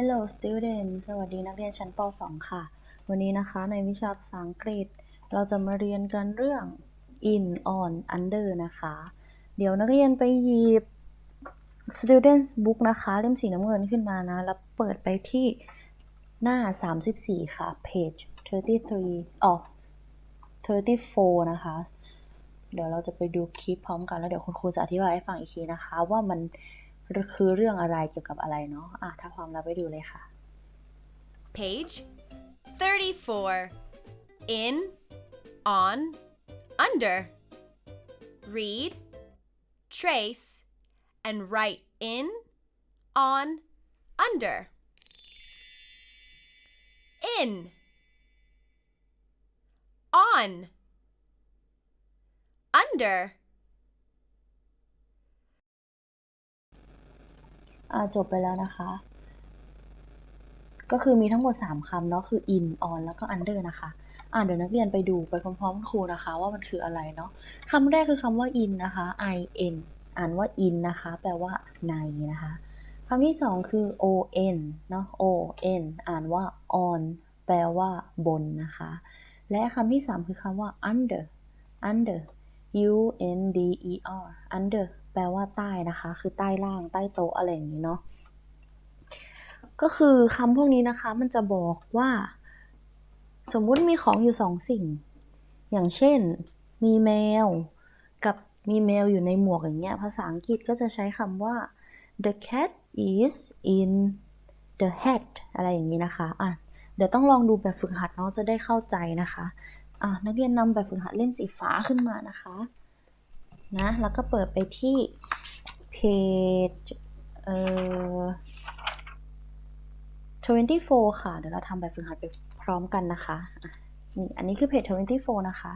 Hello student สวัสดีนักเรียนชั้นป .2 ค่ะ วันนี้นะคะในวิชาภาษาอังกฤษ เราจะมาเรียนกันเรื่อง in on under นะคะ เดี๋ยวนักเรียนไปหยิบ students book นะคะ เล่มสีน้ำเงินขึ้นมานะ แล้วเปิดไปที่หน้า 34 ค่ะ page 33อ๋อ34 นะคะ เดี๋ยวเราจะไปดูคลิปพร้อมกันแล้วเดี๋ยวคุณครูจะอธิบายให้ฟังอีกทีนะคะ ว่ามัน คือเรื่องอะไรเกี่ยวกับอะไรเนาะอะถ้าพร้อมแล้วไปดูเลยค่ะ Page 34. In, on, under. Read, trace, and write in, on, under. In, on, under. จบไปแล้วนะคะ ก็คือมีทั้งหมด 3คำเนาะคือ in on แล้วก็ under นะคะอ่าเดี๋ยวนักเรียนไปดูไปพร้อมๆครูนะคะ ว่ามันคืออะไรเนาะคำแรกคือคำว่า in นะคะ i n อ่านว่า in นะคะ แปลว่าในนะคะคำที่สองคือ o n เนาะ o n อ่านว่า on แปลว่าบนนะคะ และคำที่สามคือคำว่า under under u n d e r under แปลว่าใต้นะคะ คือใต้ล่างใต้โต๊ะอะไรอย่างนี้เนาะก็คือคำพวกนี้นะคะ มันจะบอกว่า สมมุติมีของอยู่สองสิ่ง อย่างเช่น มีแมว กับมีแมวอยู่ในหมวกอย่างเงี้ยภาษาอังกฤษก็จะใช้คำว่า the cat is in the hat อะไรอย่างนี้นะคะอะเดี๋ยวต้องลองดูแบบฝึกหัดเนาะจะได้เข้าใจนะคะอะนักเรียนนำแบบฝึกหัดเล่มสีฟ้าขึ้นมานะคะ นะ แล้วก็เปิดไปที่ page เอ่อ24 ค่ะ เดี๋ยวเราทำแบบฝึกหัดไปพร้อมกันนะคะ นี่อันนี้คือ page 24 นะคะ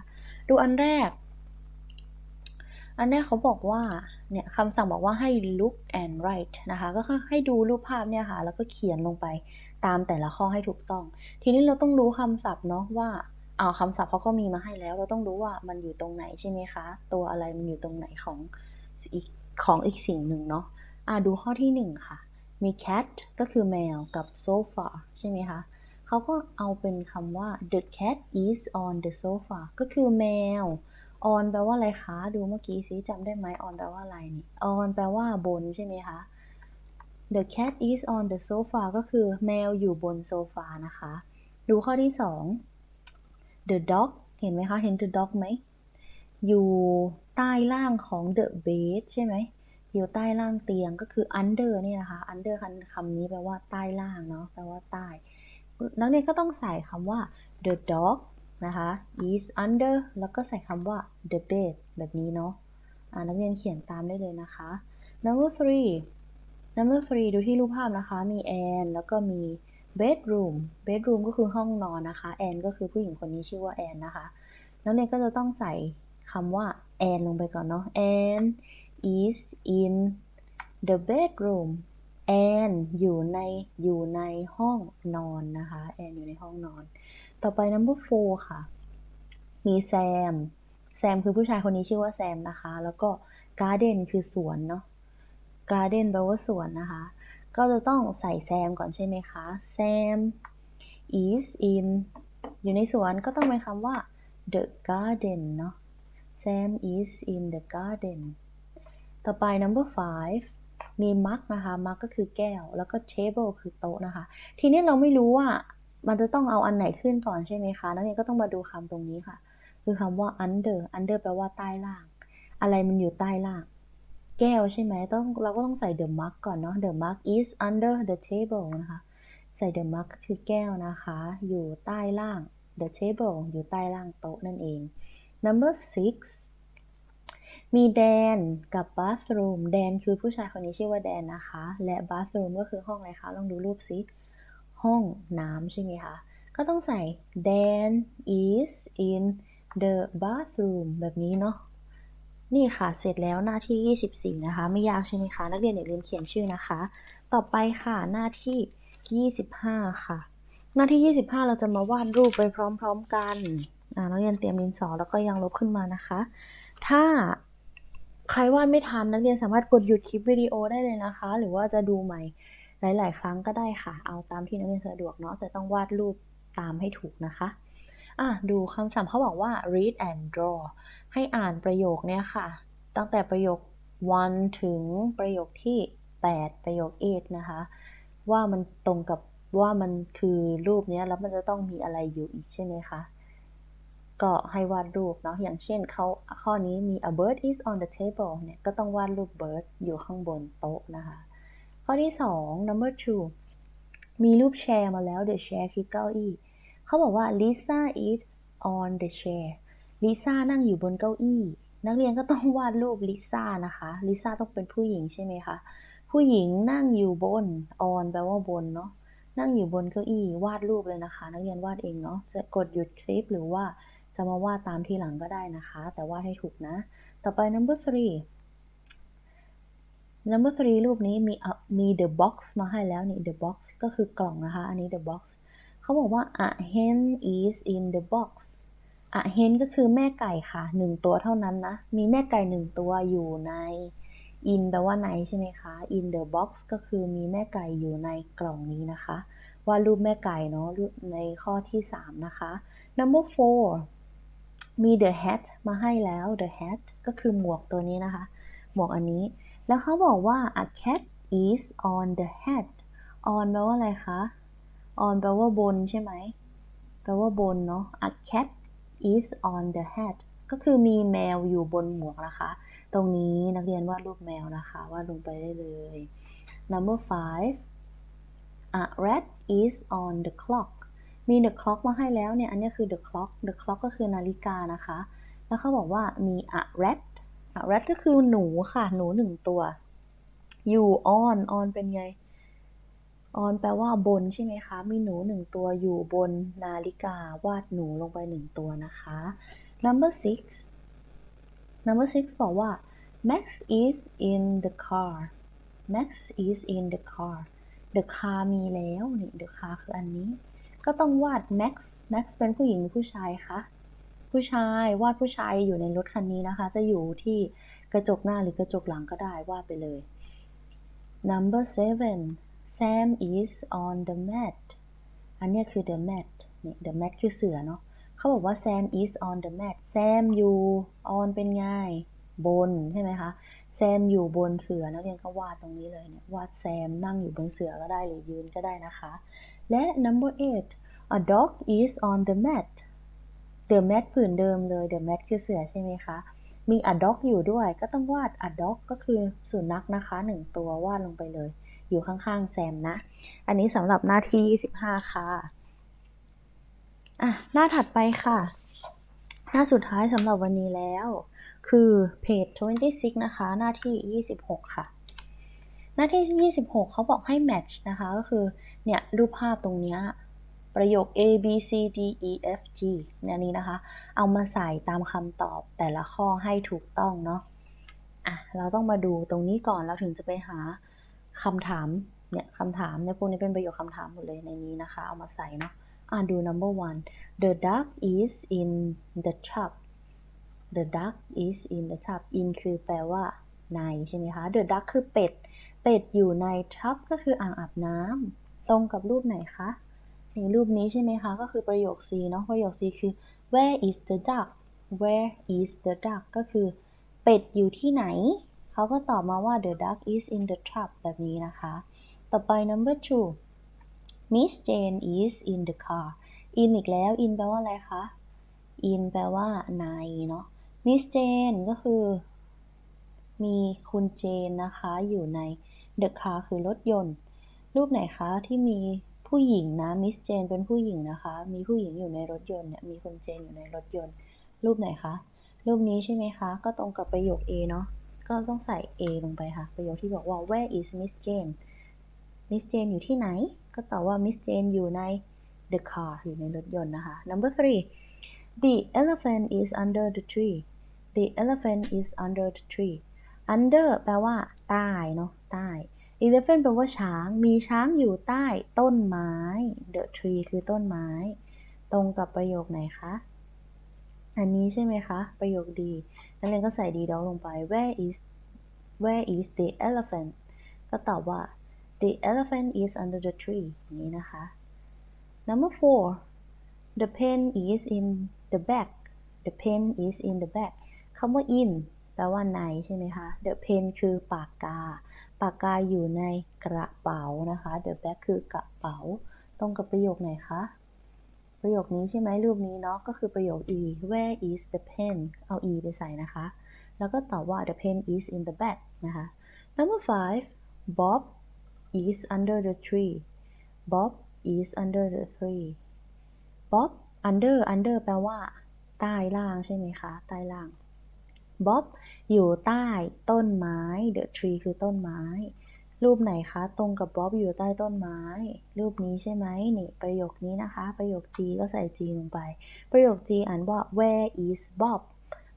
ดูอันแรก อันแรกเขาบอกว่า เนี่ยคำสั่งบอกว่าให้ look and write นะคะ ก็คือให้ดูรูปภาพเนี่ยค่ะ แล้วก็เขียนลงไปตามแต่ละข้อให้ถูกต้อง ทีนี้เราต้องรู้คำศัพท์เนาะว่า เอาคำศัพท์เขาก็มีมาให้แล้ว เราต้องรู้ว่ามันอยู่ตรงไหนใช่ไหมคะ ตัวอะไรมันอยู่ตรงไหนของอีกของอีกสิ่งหนึ่งเนาะอะดูข้อที่หนึ่งค่ะ มี cat ก็คือแมวกับ sofa ใช่ไหมคะเขาก็เอาเป็นคำว่า the cat is on the sofa ก็คือแมว on แปลว่าอะไรคะ ดูเมื่อกี้ซิจำได้ไหม on แปลว่าอะไรนี่ on แปลว่าบนใช่ไหมคะ the cat is on the sofa ก็คือแมวอยู่บนโซฟานะคะ ดูข้อที่สอง the dog เห็นไหมคะ เห็น the dog ไหม อยู่ใต้ล่างของ the bed ใช่ไหม อยู่ใต้ล่างเตียงก็คือ under นี่นะคะ under คำคำนี้แปลว่าใต้ล่างเนาะ แปลว่าใต้ นักเรียนก็ต้องใส่คำว่า the dog นะคะ is under แล้วก็ใส่คำว่า the bed แบบนี้เนาะนักเรียนเขียนตามได้เลยนะคะ number three number three ดูที่รูปภาพนะคะ มีแอนแล้วก็มี bedroom bedroom ก็คือห้องนอนนะคะ แอนก็คือผู้หญิงคนนี้ชื่อว่าแอนนะคะ นักเรียนก็จะต้องใส่คำว่าแอนลงไปก่อนเนาะแอน is in the bedroom แอนอยู่ในอยู่ในห้องนอนนะคะแอนอยู่ในห้องนอน ต่อไป number four ค่ะ มีแซม แซมคือผู้ชายคนนี้ชื่อว่าแซมนะคะ แล้วก็ garden คือสวนเนาะ garden แปลว่าสวนนะคะ ก็จะต้องใส่แซมก่อนใช่ไหมคะแซม is in อยู่ในสวนก็ต้องเป็นคำว่า the garden เนาะ Sam is in the garden ต่อไป number five มี mug นะคะ mug ก็คือแก้ว แล้วก็ table คือโต๊ะนะคะ ทีนี้เราไม่รู้ว่ามันจะต้องเอาอันไหนขึ้นก่อนใช่ไหมคะนักเรียนก็ต้องมาดูคำตรงนี้ค่ะ คือคำว่า under under แปลว่าใต้ล่าง อะไรมันอยู่ใต้ล่าง แก้วใช่ไหมต้องเราก็ต้องใส่ the mug ก่อนเนาะ the mug is under the table นะคะ ใส่ the mug ก็คือแก้วนะคะ อยู่ใต้ล่าง the table อยู่ใต้ล่างโต๊ะนั่นเอง number six มีแดนกับ bathroom แดนคือผู้ชายคนนี้ชื่อว่าแดนนะคะ และ bathroom ก็คือห้องอะไรคะ ลองดูรูปซิห้องน้ำใช่ไหมคะ ก็ต้องใส่ Dan is in the bathroom แบบนี้เนาะ นี่ค่ะ เสร็จแล้วหน้าที่ 24 นะคะ ไม่ยากใช่ไหมคะ นักเรียนอย่าลืมเขียนชื่อนะคะ ต่อไปค่ะ หน้าที่ 25 ค่ะ หน้าที่ 25 เราจะมาวาดรูปไปพร้อม ๆ กันนักเรียนเตรียมดินสอแล้วก็ยังลบขึ้นมานะคะ ถ้าใครวาดไม่ทันนักเรียนสามารถกดหยุดคลิปวิดีโอได้เลยนะคะ หรือว่าจะดูใหม่หลาย ๆ ครั้งก็ได้ค่ะ เอาตามที่นักเรียนสะดวกเนาะ แต่ต้องวาดรูปตามให้ถูกนะคะ อะดูคำศัพท์เขาบอกว่า read and draw ให้อ่านประโยคเนี้ยค่ะ ตั้งแต่ประโยค one ถึงประโยคที่ 8 ประโยค eight นะคะ ว่ามันตรงกับว่ามันคือรูปเนี้ยแล้วมันจะต้องมีอะไรอยู่อีกใช่ไหมคะ ก็ให้วาดรูปเนาะอย่างเช่นเขาข้อนี้มี a bird is on the table เนี่ย ก็ต้องวาดรูป bird อยู่ข้างบนโต๊ะนะคะ ข้อที่ 2 number two มีรูปแชร์มาแล้ว the chair คือเก้าอี้ เขาบอกว่า Lisa is on the chair Lisa นั่งอยู่บนเก้าอี้ นักเรียนก็ต้องวาดรูป Lisa นะคะ Lisa ต้องเป็นผู้หญิงใช่ไหมคะ ผู้หญิงนั่งอยู่บน on แปลว่าบนเนาะนั่งอยู่บนเก้าอี้วาดรูปเลยนะคะ นักเรียนวาดเองเนาะจะกดหยุดคลิปหรือว่าจะมาวาดตามทีหลังก็ได้นะคะ แต่วาดให้ถูกนะ ต่อไป number three number three รูปนี้มีมี the box มาให้แล้วนี่ the box ก็คือกล่องนะคะ อันนี้ the box เขาบอกว่า a hen is in the box a hen ก็คือแม่ไก่ค่ะหนึ่งตัวเท่านั้นนะ มีแม่ไก่หนึ่งตัวอยู่ใน in แปลว่าในใช่ไหมคะ in the box ก็คือมีแม่ไก่อยู่ในกล่องนี้นะคะวาดรูปแม่ไก่เนาะในข้อที่ 3 นะคะ number four มี the hat มาให้แล้ว the hat ก็คือหมวกตัวนี้นะคะ หมวกอันนี้ แล้วเขาบอกว่า a cat is on the hat on แปลว่าอะไรคะ on แปลว่าบนใช่ไหม แปลว่าบนเนาะ a cat is on the hat ก็คือมีแมวอยู่บนหมวกนะคะ ตรงนี้นักเรียนวาดรูปแมวนะคะ วาดลงไปได้เลย number five a rat is on the clock มี the clock มาให้แล้วเนี่ย อันนี้คือ the clock the clock ก็คือนาฬิกานะคะ แล้วเขาบอกว่ามี a rat a rat ก็คือหนูค่ะ หนูหนึ่งตัว อยู่ on on เป็นไง on แปลว่าบนใช่ไหมคะ มีหนูหนึ่งตัวอยู่บนนาฬิกาวาดหนูลงไปหนึ่งตัวนะคะ number six number six บอกว่า Max is in the car Max is in the car the car มีแล้วนี่ the car คืออันนี้ ก็ต้องวาด Max Max เป็นผู้หญิงหรือผู้ชายคะผู้ชายวาดผู้ชายอยู่ในรถคันนี้นะคะ จะอยู่ที่กระจกหน้าหรือกระจกหลังก็ได้วาดไปเลย number seven Sam is on the mat อันนี้คือ the mat นี่ the mat คือเสือเนาะเขาบอกว่า Sam is on the mat Sam อยู่ on เป็นไงบนใช่ไหมคะ Sam อยู่บนเสือนักเรียนก็วาดตรงนี้เลยเนี่ยวาด Sam นั่งอยู่บนเสือก็ได้หรือยืนก็ได้นะคะ และ number eight a dog is on the mat the mat ผืนเดิมเลย the mat คือเสือใช่ไหมคะมี a dog อยู่ด้วยก็ต้องวาด a dog ก็คือสุนัขนะคะหนึ่งตัววาดลงไปเลย อยู่ข้างๆแซมนะ อันนี้สำหรับหน้าที่ 25 ค่ะ อะ หน้าถัดไปค่ะ หน้าสุดท้ายสำหรับวันนี้แล้ว คือเพจ 26 นะคะ หน้าที่ 26 ค่ะ หน้าที่ 26 เขาบอกให้ match นะคะ ก็คือเนี่ยรูปภาพตรงเนี้ยประโยค A B C D E F G เนี่ยนี้นะคะ เอามาใส่ตามคำตอบแต่ละข้อให้ถูกต้องเนาะ อะ เราต้องมาดูตรงนี้ก่อนเราถึงจะไปหา คำถามเนี่ยคำถามเนี่ยพวกนี้เป็นประโยคคำถามหมดเลยในนี้นะคะ เอามาใส่เนาะอะดู number one the duck is in the tub the duck is in the tub in คือแปลว่าในใช่ไหมคะ the duck คือเป็ด เป็ดอยู่ใน tub ก็คืออ่างอาบน้ำตรงกับรูปไหนคะในรูปนี้ใช่ไหมคะ ก็คือประโยค C เนาะประโยค C คือ where is the duck where is the duck ก็คือ เป็ดอยู่ที่ไหน เขาก็ตอบมาว่า the duck is in the tub แบบนี้นะคะ ต่อไป number two Miss Jane is in the car in อีกแล้ว in แปลว่าอะไรคะ in แปลว่าในเนาะ Miss Jane ก็คือ มีคุณเจนนะคะ อยู่ใน the car คือรถยนต์ รูปไหนคะ ที่มีผู้หญิงนะ Miss Jane เป็นผู้หญิงนะคะ มีผู้หญิงอยู่ในรถยนต์เนี่ย มีคุณเจนอยู่ในรถยนต์ รูปไหนคะ รูปนี้ใช่ไหมคะ ก็ตรงกับประโยค A เนาะ ก็ต้องใส่ A ลงไปค่ะ ประโยคที่บอกว่า where is Miss Jane Miss Jane อยู่ที่ไหน ก็ตอบว่า Miss Jane อยู่ใน the car อยู่ในรถยนต์นะคะ number three the elephant is under the tree the elephant is under the tree under แปลว่า ใต้เนาะ ใต้ elephant แปลว่าช้าง มีช้างอยู่ใต้ต้นไม้ the tree คือต้นไม้ ตรงกับประโยคไหนคะ อันนี้ใช่ไหมคะ ประโยคดี นักเรียนก็ใส่ดีด็อกลงไป where is where is the elephant ก็ตอบว่า the elephant is under the tree อย่างนี้นะคะ number four the pen is in the bag the pen is in the bag คำว่า in แปลว่าในใช่ไหมคะ the pen คือปากกา ปากกาอยู่ในกระเป๋านะคะ the bag คือกระเป๋า ตรงกับประโยคไหนคะ ประโยคนี้ใช่ไหมรูปนี้เนาะก็คือประโยค e where is the pen เอา e ไปใส่นะคะ แล้วก็ตอบว่า the pen is in the bag นะคะ number five Bob is under the tree Bob is under the tree Bob under under แปลว่า ใต้ล่างใช่ไหมคะ ใต้ล่าง Bob อยู่ใต้ต้นไม้ the tree คือต้นไม้ รูปไหนคะ ตรงกับ Bob อยู่ใต้ต้นไม้ รูปนี้ใช่ไหมนี่ ประโยคนี้นะคะ ประโยค G ก็ใส่ G ลงไป ประโยค G อ่านว่า where is Bob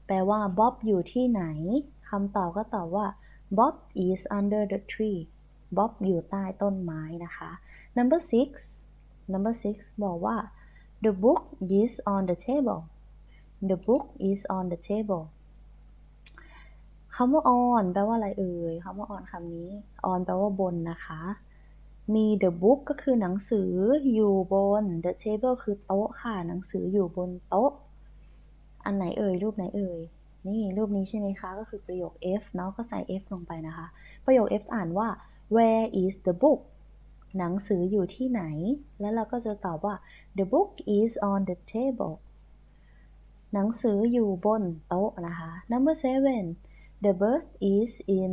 แปลว่า Bob อยู่ที่ไหนคำตอบก็ตอบว่า Bob is under the tree Bob อยู่ใต้ต้นไม้นะคะ number six number six บอกว่า the book is on the table the book is on the table คำว่า on แปลว่าอะไรเอ่ยคำว่า on คำนี้ on แปลว่าบนนะคะ มี the book ก็คือหนังสืออยู่บน the table คือโต๊ะค่ะ หนังสืออยู่บนโต๊ะ อันไหนเอ่ย รูปไหนเอ่ย นี่รูปนี้ใช่ไหมคะ ก็คือประโยค F เนาะ ก็ใส่ F ลงไปนะคะ ประโยค F อ่านว่า where is the book หนังสืออยู่ที่ไหน แล้วเราก็จะตอบว่า the book is on the table หนังสืออยู่บนโต๊ะนะคะ number seven the bird is in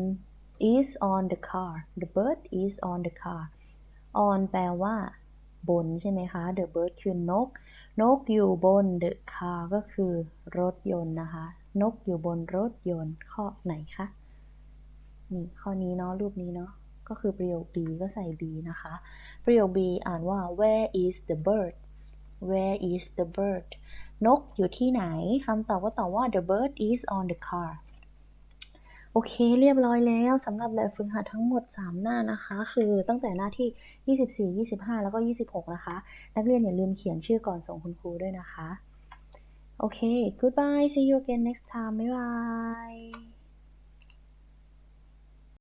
is on the car the bird is on the car on แปลว่าบนใช่ไหมคะ the bird คือนก นกอยู่บน the car ก็คือรถยนต์นะคะ นกอยู่บนรถยนต์ข้อไหนคะ นี่ข้อนี้เนาะรูปนี้เนาะ ก็คือประโยค B ก็ใส่ B นะคะ ประโยค B อ่านว่า where is the birds where is the bird นกอยู่ที่ไหนคำตอบก็ตอบว่า the bird is on the car โอเคเรียบร้อยแล้วสำหรับแบบฝึกหัดทั้งหมด 3 หน้านะคะ คือตั้งแต่หน้าที่ 24 25 แล้วก็ 26 นะคะ นักเรียนอย่าลืมเขียนชื่อก่อนส่งคุณครูด้วยนะคะ โอเค goodbye see you again next time บ๊ายบาย